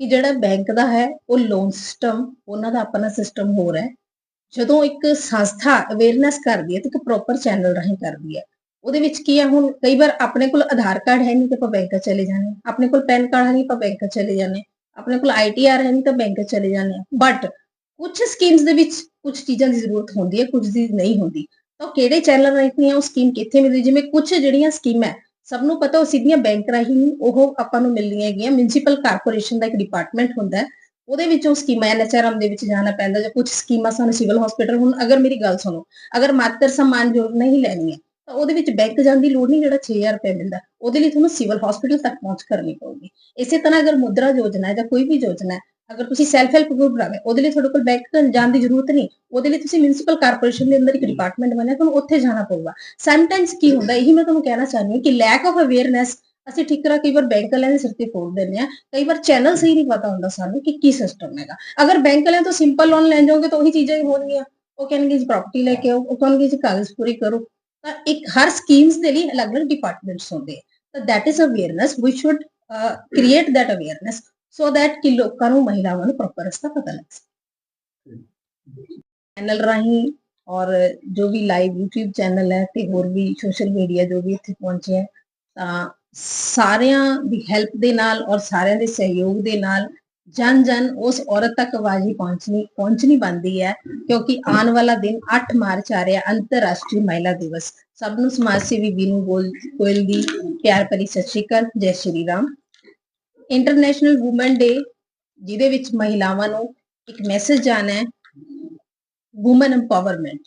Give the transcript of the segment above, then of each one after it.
ਕਿ ਜਿਹੜਾ ਬੈਂਕ ਦਾ ਹੈ, ਉਹ ਲੋਨ ਸਿਸਟਮ ਉਹਨਾਂ ਦਾ ਆਪਣਾ ਸਿਸਟਮ ਹੋਰ ਹੈ। ਜਦੋਂ ਇੱਕ ਸੰਸਥਾ ਅਵੇਅਰਨੈਸ ਕਰਦੀ ਹੈ ਤੇ ਇੱਕ ਪ੍ਰੋਪਰ ਚੈਨਲ ਰਾਹੀਂ ਕਰਦੀ ਹੈ, ਉਹਦੇ ਵਿੱਚ ਕੀ ਹੈ ਹੁਣ, ਕਈ ਵਾਰ ਆਪਣੇ ਕੋਲ ਆਧਾਰ ਕਾਰਡ ਹੈ ਨਹੀਂ ਤੇ ਆਪਾਂ ਬੈਂਕ ਚਲੇ ਜਾਣੇ ਆਪਣੇ ਕੋਲ ਪੈਨ ਕਾਰਡ ਹੈ ਨਹੀਂ, ਆਪਾਂ ਬੈਂਕ ਚਲੇ ਜਾਂਦੇ ਹਾਂ। ਆਪਣੇ ਕੋਲ ਆਈਟੀਆਰ ਹੈ ਨਹੀਂ ਤਾਂ ਬੈਂਕ ਚਲੇ ਜਾਂਦੇ ਹਾਂ। ਬਟ ਕੁਝ ਸਕੀਮਸ ਦੇ ਵਿੱਚ ਕੁਝ ਚੀਜ਼ਾਂ ਦੀ ਜ਼ਰੂਰਤ ਹੁੰਦੀ ਹੈ ਕੁਝ ਦੀ ਨਹੀਂ ਹੁੰਦੀ। ਤਾਂ ਉਹ ਕਿਹੜੇ ਚੈਨਲ ਰਾਹੀਂ ਉਹ ਸਕੀਮ ਕਿੱਥੇ ਮਿਲਦੀ? ਜਿਵੇਂ ਕੁਝ ਜਿਹੜੀਆਂ ਸਕੀਮਾਂ ਸਭ ਨੂੰ ਪਤਾ ਉਹ ਸਿੱਧੀਆਂ ਬੈਂਕ ਰਾਹੀਂ ਨਹੀਂ, ਉਹ ਆਪਾਂ ਨੂੰ ਮਿਲਦੀਆਂ ਹੈਗੀਆਂ। ਮਿਊਨਿਸਪਲ ਕਾਰਪੋਰੇਸ਼ਨ ਦਾ ਇੱਕ ਡਿਪਾਰਟਮੈਂਟ ਹੁੰਦਾ ਹੈ। ਉਹਦੇ ਵਿੱਚ ਉਹ ਸਕੀਮਾਂ ਐਨਐਚਆਰਐਮ ਦੇ ਵਿੱਚ ਜਾਣਾ ਪੈਂਦਾ ਜਾਂ ਕੁਝ ਸਕੀਮਾਂ ਸਾਨੂੰ ਸਿਵਲ ਹਸਪੀਟਲ ਹੁਣ ਅਗਰ ਮੇਰੀ ਗੱਲ ਸੁਣੋ ਅਗਰ ਮਾਤਰ ਸਮਾਨ ਯੋਜਨਾ ਹੀ ਲੈਣੀ ਹੈ ਤਾਂ ਉਹਦੇ ਵਿੱਚ ਬੈਂਕ ਜਾਣ ਦੀ ਲੋੜ ਨਹੀਂ ਜਿਹੜਾ 6000 ਰੁਪਏ ਮਿਲਦਾ। ਉਹਦੇ ਲਈ ਤੁਹਾਨੂੰ ਸਿਵਲ ਹਸਪੀਟਲ ਤੱਕ ਪਹੁੰਚ ਕਰਨੀ ਪਊਗੀ। ਇਸੇ ਤਰ੍ਹਾਂ ਅਗਰ ਮੁਦਰਾ ਯੋਜਨਾ ਹੈ ਜਾਂ ਕੋਈ ਵੀ ਯੋਜਨਾ ਹੈ ਅਗਰ ਤੁਸੀਂ ਸੈਲਫ ਹੈਲਪ ਗਰੁੱਪ ਬਣਾਵੇ, ਉਹਦੇ ਲਈ ਤੁਹਾਡੇ ਕੋਲ ਬੈਂਕ ਜਾਣ ਦੀ ਜ਼ਰੂਰਤ ਨਹੀਂ, ਉਹਦੇ ਲਈ ਤੁਸੀਂ ਮਿਊਨਿਸਪਲ ਕਾਰਪੋਰੇਸ਼ਨ ਦੇ ਅੰਦਰ ਇੱਕ ਡਿਪਾਰਟਮੈਂਟ ਬਣਿਆ, ਤੁਹਾਨੂੰ ਉੱਥੇ ਜਾਣਾ ਪਊਗਾ। ਸਮਟਾਈਮਸ ਕੀ ਹੁੰਦਾ, ਇਹੀ ਮੈਂ ਤੁਹਾਨੂੰ ਕਹਿਣਾ ਚਾਹੁੰਦੀ ਹਾਂ ਕਿ ਲੈਕ ਆਫ ਅਵੇਅਰਨੈਸ ਅਸੀਂ ਠਿਕਰਾ ਕਈ ਵਾਰ ਬੈਂਕ ਵਾਲਿਆਂ ਦੇ ਸਿਰ ਤੇ ਫੋੜ ਦਿੰਦੇ ਆ ਕਈ ਵਾਰ ਚੈਨਲ ਸਹੀ ਨਹੀਂ ਪਤਾ ਹੁੰਦਾ ਸਾਨੂੰ ਕਿ ਕੀ ਸਿਸਟਮ ਹੈਗਾ। ਅਗਰ ਬੈਂਕ ਵਾਲਿਆਂ ਤੋਂ ਸਿੰਪਲ ਲੋਨ ਲੈ ਜਾਓਗੇ ਤਾਂ ਉਹੀ ਚੀਜ਼ਾਂ ਹੀ ਹੋਣਗੀਆਂ। ਉਹ ਕਹਿਣਗੇ ਜੀ ਪ੍ਰਾਪਰਟੀ ਲੈ ਕੇ ਆਓ, ਉਹ ਕਹਿਣਗੇ ਜੀ ਕਾਗਜ਼ ਪੂਰੇ ਕਰੋ। ਤਾਂ ਇੱਕ ਹਰ ਸਕੀਮਸ ਦੇ ਲਈ ਅਲੱਗ-ਅਲੱਗ ਡਿਪਾਰਟਮੈਂਟਸ ਹੁੰਦੇ ਆ। ਤਾਂ that is awareness we should create that awareness so that ਕਿ ਲੋਕਾਂ ਨੂੰ ਮਹਿਲਾਵਾਂ ਨੂੰ ਪ੍ਰੋਪਰ ਰਸਤਾ ਪਤਾ ਲੱਗ ਸਕੇ ਚੈਨਲ ਰਾਹੀਂ ਔਰ ਜੋ ਵੀ ਲਾਈਵ YouTube ਚੈਨਲ ਹੈ ਤੇ ਹੋਰ ਵੀ ਸੋਸ਼ਲ ਮੀਡੀਆ ਜੋ ਵੀ ਇੱਥੇ ਪਹੁੰਚੇ ਹੈ ਤਾਂ ਸਾਰਿਆਂ ਦੀ ਹੈਲਪ ਦੇ ਨਾਲ ਔਰ ਸਾਰਿਆਂ ਦੇ ਸਹਿਯੋਗ ਦੇ ਨਾਲ ਜਨ ਜਨ ਉਸ ਔਰਤ ਤੱਕ ਆਵਾਜ਼ ਹੀ ਪਹੁੰਚਣੀ ਪਹੁੰਚਣੀ ਬੰਦੀ ਹੈ ਕਿਉਂਕਿ ਆਉਣ ਵਾਲਾ ਦਿਨ 8 ਮਾਰਚ ਆ ਰਿਹਾ ਅੰਤਰਰਾਸ਼ਟਰੀ ਮਹਿਲਾ ਦਿਵਸ ਸਭ ਨੂੰ ਸਮਾਜ ਸੇਵੀ ਬੀਨੂ ਗੋਲ ਗੋਇਲ ਦੀ ਪਿਆਰ ਭਰੀ ਸਤਿ ਸ਼੍ਰੀ ਅਕਾਲ ਜੈ ਸ਼੍ਰੀ ਰਾਮ ਇੰਟਰਨੈਸ਼ਨਲ ਔਮਨ ਡੇ ਜਿਹਦੇ ਵਿੱਚ ਮਹਿਲਾਵਾਂ ਨੂੰ ਇੱਕ ਮੈਸੇਜ ਜਾਣਾ ਹੈ ਔਮਨ ਐਮਪਾਵਰਮੈਂਟ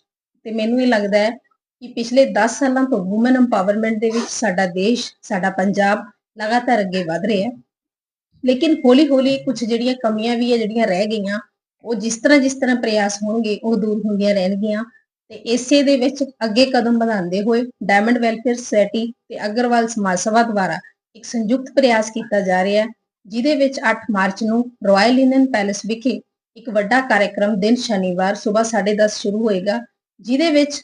ਤੇ ਮੈਨੂੰ ਇਹ ਲੱਗਦਾ ਹੈ ਕਿ ਪਿਛਲੇ 10 ਸਾਲਾਂ ਤੋਂ ਔਮਨ ਐਮਪਾਵਰਮੈਂਟ ਦੇ ਵਿੱਚ ਸਾਡਾ ਦੇਸ਼, ਸਾਡਾ ਪੰਜਾਬ ਲਗਾਤਾਰ ਅੱਗੇ ਵਧ ਰਿਹਾ ਹੈ। ਲੇਕਿਨ ਹੌਲੀ-ਹੌਲੀ ਕੁਝ ਜਿਹੜੀਆਂ ਕਮੀਆਂ ਵੀ ਹੈ, ਜਿਹੜੀਆਂ ਰਹਿ ਗਈਆਂ, ਉਹ ਜਿਸ ਤਰ੍ਹਾਂ ਜਿਸ ਤਰ੍ਹਾਂ ਪ੍ਰਯਾਸ ਹੋਣਗੇ, ਉਹ ਦੂਰ ਹੁੰਦੀਆਂ ਰਹਿਣਗੀਆਂ। ਤੇ ਇਸੇ ਦੇ ਵਿੱਚ ਅੱਗੇ ਕਦਮ ਵਧਾਉਂਦੇ ਹੋਏ ਡਾਇਮੰਡ ਵੈਲਫੇਅਰ ਸੁਸਾਇਟੀ ਤੇ ਅਗਰਵਾਲ ਸਮਾਜ ਸਭਾ ਦੁਆਰਾ ਇੱਕ ਸੰਯੁਕਤ ਪ੍ਰਯਾਸ ਕੀਤਾ ਜਾ ਰਿਹਾ ਹੈ, ਜਿਹਦੇ ਵਿੱਚ 8 ਮਾਰਚ ਨੂੰ ਰਾਇਲ ਇੰਡੀਅਨ ਪੈਲੇਸ ਵਿਖੇ ਇੱਕ ਵੱਡਾ ਕਾਰਜਕ੍ਰਮ ਦਿਨ ਸ਼ਨੀਵਾਰ ਸਵੇਰ 10:30 ਸ਼ੁਰੂ ਹੋਏਗਾ, ਜਿਹਦੇ ਵਿੱਚ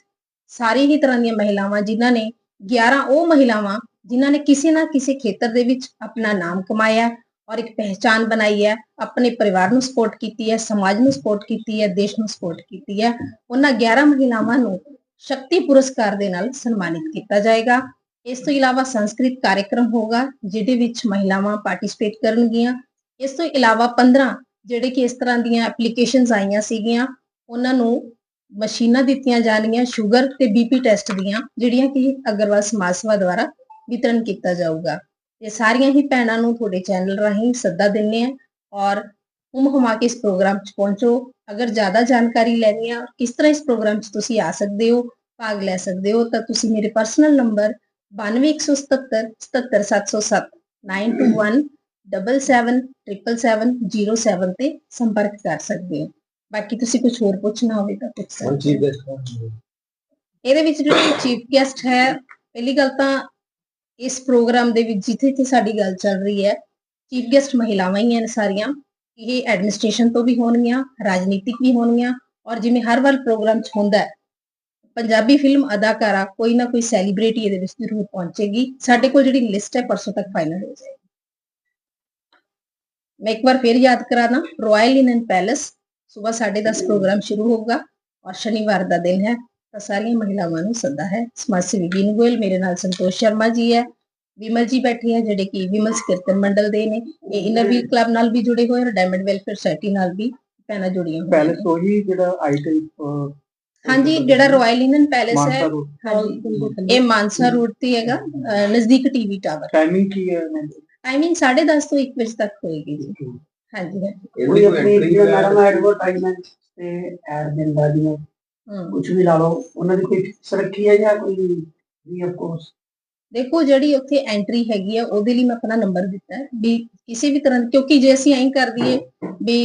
ਸਾਰੀ ਹੀ ਤਰ੍ਹਾਂ ਦੀਆਂ ਮਹਿਲਾਵਾਂ ਜਿਨ੍ਹਾਂ ਨੇ 11 ਉਹ ਮਹਿਲਾਵਾਂ ਜਿਨ੍ਹਾਂ ਨੇ ਕਿਸੇ ਨਾ ਕਿਸੇ ਖੇਤਰ ਦੇ ਵਿੱਚ ਆਪਣਾ ਨਾਮ ਕਮਾਇਆ ਔਰ ਇੱਕ ਪਹਿਚਾਨ ਬਣਾਈ ਹੈ, ਆਪਣੇ ਪਰਿਵਾਰ ਨੂੰ ਸਪੋਰਟ ਕੀਤੀ ਹੈ, ਸਮਾਜ ਨੂੰ ਸਪੋਰਟ ਕੀਤੀ ਹੈ, ਦੇਸ਼ ਨੂੰ ਸਪੋਰਟ ਕੀਤੀ ਹੈ, ਉਹਨਾਂ 11 ਮਹਿਲਾਵਾਂ ਨੂੰ ਸ਼ਕਤੀ ਪੁਰਸਕਾਰ ਦੇ ਨਾਲ ਸਨਮਾਨਿਤ ਕੀਤਾ ਜਾਏਗਾ। ਇਸ ਤੋਂ ਇਲਾਵਾ ਸੰਸਕ੍ਰਿਤ ਕਾਰਜਕ੍ਰਮ ਹੋਗਾ ਜਿਹਦੇ ਵਿੱਚ ਮਹਿਲਾਵਾਂ ਪਾਰਟਿਸਿਪੇਟ ਕਰਨਗੀਆਂ। ਇਸ ਤੋਂ ਇਲਾਵਾ 15 ਜਿਹੜੇ ਕਿ ਇਸ ਤਰ੍ਹਾਂ ਦੀਆਂ ਐਪਲੀਕੇਸ਼ਨਸ ਆਈਆਂ ਸੀਗੀਆਂ, ਉਹਨਾਂ ਨੂੰ ਮਸ਼ੀਨਾਂ ਦਿੱਤੀਆਂ ਜਾਣਗੀਆਂ ਸ਼ੂਗਰ ਤੇ ਬੀਪੀ ਟੈਸਟ ਦੀਆਂ, ਜਿਹੜੀਆਂ ਕਿ ਅਗਰਵਾਲ ਸਮਾਜ ਸੇਵਾ ਦੁਆਰਾ ਵਿਤਰਨ ਕੀਤਾ ਜਾਊਗਾ। ਇਹ ਸਾਰੀਆਂ ਹੀ ਭੈਣਾਂ ਨੂੰ ਤੁਹਾਡੇ ਚੈਨਲ ਰਾਹੀਂ ਸੱਦਾ ਦਿੰਨੇ ਆ ਔਰ ਹੁਮ ਹੁਮਾ ਕੇ ਇਸ ਪ੍ਰੋਗਰਾਮ 'ਚ ਪਹੁੰਚੋ। ਅਗਰ ਜ਼ਿਆਦਾ ਜਾਣਕਾਰੀ ਲੈਣੀ ਆ, ਕਿਸ ਤਰ੍ਹਾਂ ਇਸ ਪ੍ਰੋਗਰਾਮ 'ਚ ਤੁਸੀਂ ਆ ਸਕਦੇ ਹੋ, ਭਾਗ ਲੈ ਸਕਦੇ ਹੋ, ਤਾਂ ਤੁਸੀਂ ਮੇਰੇ ਪਰਸਨਲ ਨੰਬਰ 9177 77707 921 777707 ਤੇ ਸੰਪਰਕ ਕਰ ਸਕਦੇ ਹੋ ਬਾਕੀ ਤੁਸੀਂ ਕੁਝ ਹੋਰ ਪੁੱਛਣਾ ਹੋਵੇ ਤਾਂ ਪੁੱਛ ਸਕਦੇ ਹੋ ਚੀਫ ਗੈਸਟ ਇਹਦੇ ਵਿੱਚ ਜਿਹੜੀ ਚੀਫ ਗੈਸਟ ਹੈ ਪਹਿਲੀ ਗੱਲ ਤਾਂ ਇਸ ਪ੍ਰੋਗਰਾਮ ਦੇ ਵਿੱਚ ਜਿੱਥੇ ਜਿੱਥੇ ਸਾਡੀ ਗੱਲ ਚੱਲ ਰਹੀ ਹੈ ਚੀਫ ਗੈਸਟ ਮਹਿਲਾਵਾਂ ਹੀ ਹਨ ਸਾਰੀਆਂ। ਇਹ ਐਡਮਿਨਿਸਟ੍ਰੇਸ਼ਨ ਤੋਂ ਵੀ ਹੋਣਗੀਆਂ ਰਾਜਨੀਤਿਕ ਵੀ ਹੋਣਗੀਆਂ ਔਰ ਜਿਵੇਂ ਹਰ ਵਾਰ ਪ੍ਰੋਗਰਾਮ 'ਚ ਹੁੰਦਾ ਹੈ ਪੰਜਾਬੀ ਫਿਲਮ ਅਦਾਕਾਰਾ ਕੋਈ ਨਾ ਕੋਈ ਸੈਲੀਬ੍ਰਿਟੀ ਇਹਦੇ ਵਿੱਚ ਜ਼ਰੂਰ ਪਹੁੰਚੇਗੀ। ਸਾਡੇ ਕੋਲ ਜਿਹੜੀ ਲਿਸਟ ਹੈ ਪਰਸੋਂ ਤੱਕ ਫਾਈਨਲ ਹੋ ਜਾਏਗੀ। ਮੈਂ ਇੱਕ ਵਾਰ ਫਿਰ ਯਾਦ ਕਰਾਣਾ ਰਾਇਲ ਇਨ ਪੈਲੇਸ ਸਵੇਰ 10:30 ਪ੍ਰੋਗਰਾਮ ਸ਼ੁਰੂ ਹੋਊਗਾ ਔਰ ਸ਼ਨੀਵਾਰ ਦਾ ਦਿਨ ਹੈ ਤਾਂ ਸਾਰੀਆਂ ਮਹਿਲਾਵਾਂ ਨੂੰ ਸੱਦਾ ਹੈ। ਸਮਾਜ ਸੇਵੀ ਬੀਨ ਗੋਇਲ ਮੇਰੇ ਨਾਲ ਸੰਤੋਸ਼ ਸ਼ਰਮਾ ਜੀ ਹੈ। ਵਿਮਲ ਜੀ ਬੈਠੇ ਹੈ ਜਿਹੜੇ ਕਿ ਵਿਮਲ ਕੀਰਤਨ ਮੰਡਲ ਦੇ ਨੇ। ਇਹ ਇਨਰ ਵੀਲ ਕਲੱਬ ਨਾਲ ਵੀ ਜੁੜੇ ਹੋਏ ਔਰ ਡਾਇਮੰਡ ਵੈਲਫੇਅਰ ਸੁਸਾਇਟੀ ਨਾਲ ਵੀ ਭੈਣਾਂ ਜੁੜੀਆਂ ਹੋਈਆਂ ਪੈਲੇਸ ਨੇ। ਉਹੀ ਜਿਹੜਾ ਆਈਟਮ ਹਾਂਜੀ ਜਿਹੜਾ ਰਾਇਲ ਇਨ ਪੈਲੇਸ ਹੈ ਮਾਨਸਾ ਰੋਡ ਹਾਂਜੀ ਇਹ ਮਾਨਸਾ ਰੋਡ ਤੇ ਹੈਗਾ ਅਹ ਨਜ਼ਦੀਕ ਟੀਵੀ ਟਾਵਰ ਟਾਈਮਿੰਗ ਕੀ ਹੈ ਦੀ? ਟਾਈਮਿੰਗ 10:30 ਤੋਂ 1 ਵਜੇ ਤੱਕ ਹੋਏਗੀ ਜੀ ਹਾਂਜੀ ਹਾਂਜੀ। ਕੋਈ ਆਪਣੀ ਜਿਹੜੇ ਮੈਡਮ ਐਡਵਰਟਾਈਜ਼ਮੈਂਟ ਤੇ ਐਡ ਦਿੰਦਾ ਜੀ ਹਮ। ਕੁਝ ਵੀ ਲਾ ਲਓ ਉਹਨਾਂ ਦੀ ਕੋਈ ਫਿਕਸ ਰੱਖੀ ਹੈ ਜਾਂ ਕੋਈ ਵੀ ਆਫ ਕੋਰਸ ਦੇਖੋ ਜਿਹੜੀ ਉੱਥੇ ਐਂਟਰੀ ਹੈਗੀ ਆ ਉਹਦੇ ਲਈ ਮੈਂ ਆਪਣਾ ਨੰਬਰ ਦਿੱਤਾ ਹੈ ਵੀ ਕਿਸੇ ਵੀ ਤਰ੍ਹਾਂ ਕਿਉਂਕਿ ਜੇ ਅਸੀਂ ਐਂ ਕਰ ਦਈਏ ਵੀ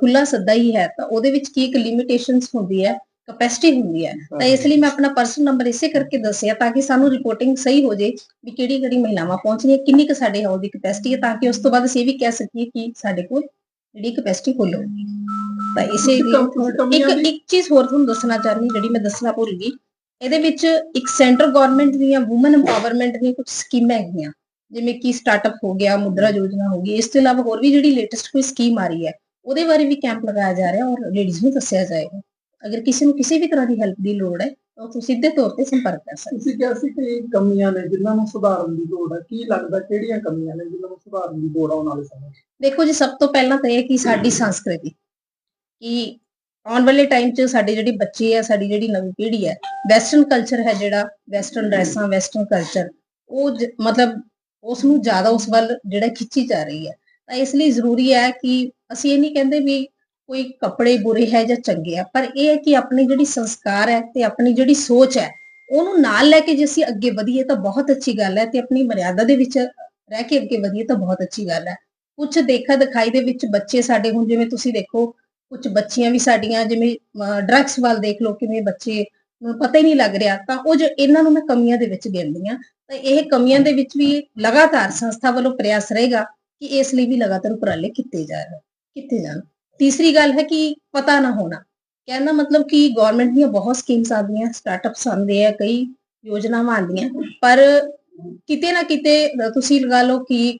ਖੁੱਲਾ ਸੱਦਾ ਹੀ ਹੈ ਤਾਂ ਉਹਦੇ ਵਿੱਚ ਕੀ ਇੱਕ ਲਿਮਿਟੇਸ਼ਨਸ ਹੁੰਦੀ ਹੈ ਕਪੈਸਿਟੀ ਹੁੰਦੀ ਹੈ। ਤਾਂ ਇਸ ਲਈ ਮੈਂ ਆਪਣਾ ਪਰਸਨਲ ਨੰਬਰ ਇਸੇ ਕਰਕੇ ਦੱਸਿਆ ਤਾਂ ਕਿ ਸਾਨੂੰ ਰਿਪੋਰਟਿੰਗ ਸਹੀ ਹੋ ਜੇ ਵੀ ਕਿਹੜੀ ਕਿਹੜੀ ਮਹਿਲਾਵਾਂ ਪਹੁੰਚਣੀਆਂ ਕਿੰਨੀ ਕੁ ਸਾਡੇ ਹਾਲ ਦੀ ਕਪੈਸਿਟੀ ਹੈ ਤਾਂ ਕਿ ਉਸ ਤੋਂ ਬਾਅਦ ਅਸੀਂ ਇਹ ਵੀ ਕਹਿ ਸਕੀਏ ਕਿ ਸਾਡੇ ਕੋਲ ਜਿਹੜੀ ਕਪੈਸਿਟੀ ਫੁੱਲ ਹੋਊਗੀ। ਤਾਂ ਇਸੇ ਲਈ ਇੱਕ ਇੱਕ ਚੀਜ਼ ਹੋਰ ਤੁਹਾਨੂੰ ਦੱਸਣਾ ਚਾਹਨੀ ਜਿਹੜੀ ਮੈਂ ਦੱਸਣਾ ਭੁੱਲ ਗਈ। ਇਹਦੇ ਵਿੱਚ ਇੱਕ ਸੈਂਟਰ ਗਵਰਨਮੈਂਟ ਦੀਆਂ ਔਮਨ ਐਮਪਾਵਰਮੈਂਟ ਦੀਆਂ ਕੁਝ ਸਕੀਮਾਂ ਹੈਗੀਆਂ। ਜਿਵੇਂ ਕਿ ਸਟਾਰਟਅਪ ਹੋ ਗਿਆ ਮੁਦਰਾ ਯੋਜਨਾ ਹੋ ਗਈ ਇਸ ਤੋਂ ਇਲਾਵਾ ਹੋਰ ਵੀ ਜਿਹੜੀ ਲੇਟੈਸਟ ਕੋਈ ਸਕੀਮ ਆ ਰਹੀ ਹੈ ਉਹਦੇ ਬਾਰੇ ਵੀ ਕੈਂਪ ਲਗਾਇਆ ਜਾ ਰਿਹਾ ਔਰ ਲੇਡੀਜ਼ ਨੂੰ ਦੱਸਿਆ ਜਾਏਗਾ। ਅਗਰ ਕਿਸੇ ਨੂੰ ਕਿਸੇ ਵੀ ਤਰ੍ਹਾਂ ਦੀ ਹੈਲਪ ਦੀ ਲੋੜ ਹੈ ਤਾਂ ਉਹ ਸਿੱਧੇ ਤੌਰ ਤੇ ਸੰਪਰਕ ਕਰ ਸਕਦੇ ਤੁਸੀਂ ਕਿਹਾ ਸੀ ਕਿ ਕਮੀਆਂ ਨੇ ਜਿਨ੍ਹਾਂ ਨੂੰ ਸੁਧਾਰਨ ਦੀ ਲੋੜ ਹੈ ਕੀ ਲੱਗਦਾ ਕਿਹੜੀਆਂ ਕਮੀਆਂ ਨੇ ਜਿਨ੍ਹਾਂ ਨੂੰ ਸੁਧਾਰਨ ਦੀ ਲੋੜ ਆਉਣ ਵਾਲੇ ਸਮੇਂ? ਦੇਖੋ ਜੀ ਸਭ ਤੋਂ ਪਹਿਲਾਂ ਤਾਂ ਇਹ ਕਿ ਸਾਡੀ ਸੰਸਕ੍ਰਿਤੀ ਕਿ ਆਉਣ ਵਾਲੇ ਟਾਈਮ 'ਚ ਸਾਡੇ ਜਿਹੜੇ ਬੱਚੇ ਆ ਸਾਡੀ ਜਿਹੜੀ ਨਵੀਂ ਪੀੜ੍ਹੀ ਹੈ ਵੈਸਟਰਨ ਕਲਚਰ ਹੈ ਜਿਹੜਾ ਵੈਸਟਰਨ ਡਰੈਸਾਂ ਵੈਸਟਰਨ ਕਲਚਰ ਉਹ ਮਤਲਬ ਉਸ ਨੂੰ ਜ਼ਿਆਦਾ ਉਸ ਵੱਲ ਜਿਹੜਾ ਖਿੱਚੀ ਜਾ ਰਹੀ ਹੈ। ਤਾਂ ਇਸ ਲਈ ਜ਼ਰੂਰੀ ਹੈ ਕਿ ਅਸੀਂ ਇਹ ਨਹੀਂ ਕਹਿੰਦੇ ਵੀ ਕੋਈ ਕੱਪੜੇ ਬੁਰੇ ਹੈ ਜਾਂ ਚੰਗੇ ਹੈ ਪਰ ਇਹ ਹੈ ਕਿ ਆਪਣੀ ਜਿਹੜੀ ਸੰਸਕਾਰ ਹੈ ਤੇ ਆਪਣੀ ਜਿਹੜੀ ਸੋਚ ਹੈ, ਉਹਨੂੰ ਨਾਲ ਲੈ ਕੇ ਜੇ ਅਸੀਂ ਅੱਗੇ ਵਧੀਏ ਤਾਂ ਬਹੁਤ ਅੱਛੀ ਗੱਲ ਹੈ ਤੇ ਆਪਣੀ ਮਰਿਆਦਾ ਦੇ ਵਿੱਚ ਰਹਿ ਕੇ ਅੱਗੇ ਵਧੀਏ ਤਾਂ ਬਹੁਤ ਅੱਛੀ ਗੱਲ ਹੈ। ਕੁਝ ਦੇਖਾ ਦਿਖਾਈ ਦੇ ਵਿੱਚ ਬੱਚੇ ਸਾਡੇ ਹੁਣ ਜਿਵੇਂ ਤੁਸੀਂ ਦੇਖੋ ਕੁਝ ਬੱਚੀਆਂ ਵੀ ਸਾਡੀਆਂ ਜਿਵੇਂ ਡਰੱਗਸ ਵੱਲ ਦੇਖ ਲਓ ਕਿਵੇਂ ਬੱਚੇ ਨੂੰ ਪਤਾ ਹੀ ਨਹੀਂ ਲੱਗ ਰਿਹਾ, ਤਾਂ ਉਹ ਜੋ ਇਹਨਾਂ ਨੂੰ ਮੈਂ ਕਮੀਆਂ ਦੇ ਵਿੱਚ ਗਿਣਦੀ ਹਾਂ, ਤਾਂ ਇਹ ਕਮੀਆਂ ਦੇ ਵਿੱਚ ਵੀ ਲਗਾਤਾਰ ਸੰਸਥਾ ਵੱਲੋਂ ਪ੍ਰਯਾਸ ਰਹੇਗਾ ਕਿ ਇਸ ਲਈ ਵੀ ਲਗਾਤਾਰ ਉਪਰਾਲੇ ਕੀਤੇ ਜਾ ਰਹੇ, ਕੀਤੇ ਜਾਣ। ਤੀਸਰੀ ਗੱਲ ਹੈ ਕਿ ਪਤਾ ਨਾ ਹੋਣਾ। ਕਹਿਣ ਮਤਲਬ ਕਿ ਗਵਰਨਮੈਂਟ ਦੀਆਂ ਬਹੁਤ ਸਕੀਮਸ ਆਉਂਦੀਆਂ ਸਟਾਰਟਅਪਸ ਆਉਂਦੇ ਆ, ਕਈ ਯੋਜਨਾਵਾਂ ਆਉਂਦੀਆਂ, ਪਰ ਕਿਤੇ ਨਾ ਕਿਤੇ ਤੁਸੀਂ ਲਗਾ ਲਓ ਕਿ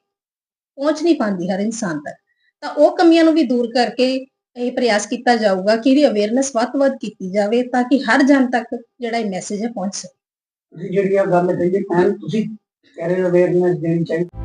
ਪਹੁੰਚ ਨਹੀਂ ਪਾਉਂਦੀ ਹਰ ਇਨਸਾਨ ਤੱਕ। ਤਾਂ ਉਹ ਕਮੀਆਂ ਨੂੰ ਵੀ ਦੂਰ ਕਰਕੇ ਇਹ ਪ੍ਰਯਾਸ ਕੀਤਾ ਜਾਊਗਾ ਕਿ ਇਹਦੀ ਅਵੇਅਰਨੈਸ ਵੱਧ ਤੋਂ ਵੱਧ ਕੀਤੀ ਜਾਵੇ ਤਾਂ ਕਿ ਹਰ ਜਨ ਤੱਕ ਜਿਹੜਾ ਇਹ ਮੈਸੇਜ ਹੈ ਪਹੁੰਚ ਸਕੇ। ਜਿਹੜੀ ਆ ਗੱਲ ਕਹੀ ਤੁਸੀਂ ਕਹਿ ਰਹੇ ਅਵੇਅਰਨੈਸ ਦੇਣੀ ਚਾਹੀਦੀ।